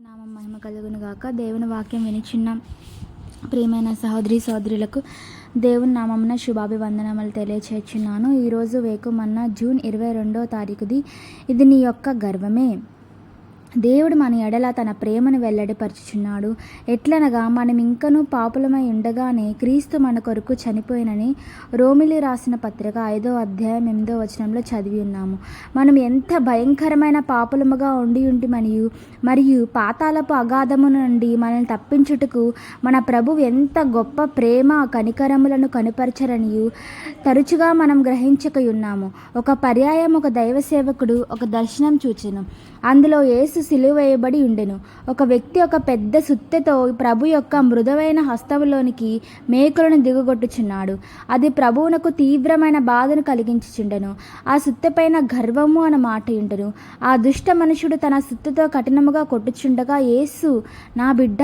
నామం మహిమ కలుగును గాక. దేవుని వాక్యం వినిచున్నాం ప్రియమైన సహోదరి సహోదరులకు దేవుని నామమున శుభాభివందనములు తెలియచేస్తున్నాను. ఈరోజు వేకుమన్న జూన్ ఇరవై రెండో తారీఖుది. ఇది నీ యొక్క గర్వమే. దేవుడు మన ఎడల తన ప్రేమను వెల్లడిపరుచుచున్నాడు. ఎట్లనగా మనం ఇంకనూ పాపులమై ఉండగానే క్రీస్తు మన కొరకు చనిపోయినని రోమిలి రాసిన పత్రిక ఐదో అధ్యాయం ఎనిమిదో వచనంలో చదివి ఉన్నాము. మనం ఎంత భయంకరమైన పాపులముగా ఉండి ఉండి మరియు మరియు పాతాలపు అగాధము నుండి మనల్ని తప్పించుటకు మన ప్రభు ఎంత గొప్ప ప్రేమ కనికరములను కనుపరచరనియు తరచుగా మనం గ్రహించకయున్నాము. ఒక పర్యాయం ఒక దైవ సేవకుడు ఒక దర్శనం చూచెను. అందులో యేసు యేసు వేయబడి ఉండెను. ఒక వ్యక్తి ఒక పెద్ద సుత్తెతో ప్రభు యొక్క మృదువైన హస్తములోనికి మేకులను దిగగొట్టుచున్నాడు. అది ప్రభువునకు తీవ్రమైన బాధను కలిగించుచుండెను. ఆ సుత్తెపైన గర్వము అన్న మాట ఉండెను. ఆ దుష్ట మనుషుడు తన సుత్తెతో కఠినముగా కొట్టుచుండగా యేసు నా బిడ్డ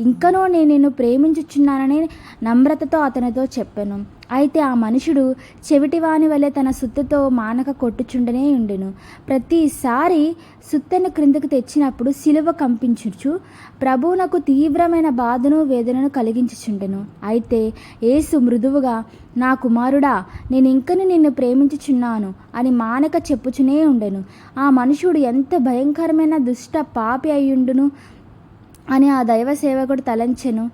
ఇంకనో నేను నిన్ను ప్రేమించుచున్నానని నమ్రతతో అతనితో చెప్పాను. అయితే ఆ మనుషుడు చెవిటివాని వలె తన సుత్తెతో మానక కొట్టుచుండనే ఉండెను. ప్రతిసారి సుత్తెను క్రిందకు తెచ్చినప్పుడు సిలువ కంపించుచు ప్రభువునకు తీవ్రమైన బాధను వేదనను కలిగించుచుండెను. అయితే యేసు మృదువుగా నా కుమారుడా నేను ఇంకను నిన్ను ప్రేమించుచున్నాను అని మానక చెప్పుచునే ఉండెను. ఆ మనుషుడు ఎంత భయంకరమైన దుష్ట పాపి అయ్యుండును అని ఆ దైవ సేవకుడు తలంచెను.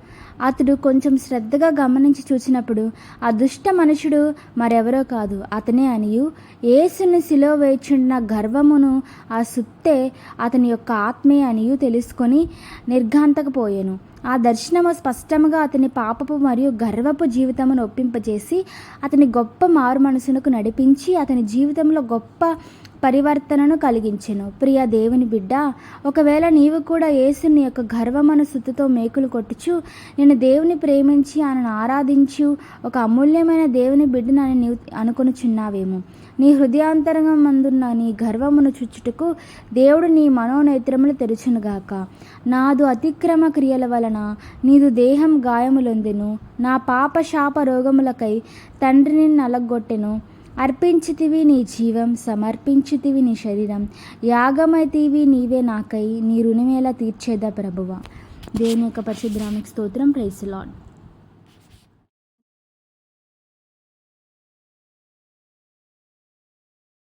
అతడు కొంచెం శ్రద్ధగా గమనించి చూసినప్పుడు ఆ దుష్ట మనుషుడు మరెవరో కాదు అతనే అనియు. యేసుని సిలో వేచున్న గర్వమును ఆ సుత్తే అతని యొక్క ఆత్మే అనియు తెలుసుకొని నిర్ఘాంతకపోయాను ఆ దర్శనము స్పష్టంగా అతని పాపపు మరియు గర్వపు జీవితమును ఒప్పింపజేసి అతని గొప్ప మారు మనసునకు నడిపించి అతని జీవితంలో గొప్ప పరివర్తనను కలిగించెను. ప్రియ దేవుని బిడ్డ ఒకవేళ నీవు కూడా యేసుని యొక్క గర్వమను సుత్తుతో మేకులు కొట్టుచు నేను దేవుని ప్రేమించి ఆయనను ఆరాధించు ఒక అమూల్యమైన దేవుని బిడ్డనని నీవు అనుకొనుచున్నావేమో. నీ హృదయాంతరంగం అందున్న నీ గర్వమును చుచ్చుటకు దేవుడు నీ మనోనేత్రములు తెరుచునుగాక నాదు అతిక్రమ క్రియల వలన నీదు దేహం గాయములొందెను. నా పాప శాప రోగములకై తండ్రిని నలగొట్టెను. అర్పించితివి నీ జీవం సమర్పించితివి నీ శరీరం. యాగమైతివి నీవే నాకై నీ రుణమేలా తీర్చేదా ప్రభువ? దేవుని యొక్క పరిశుద్ధానికి స్తోత్రం ప్రైస్ లాడ్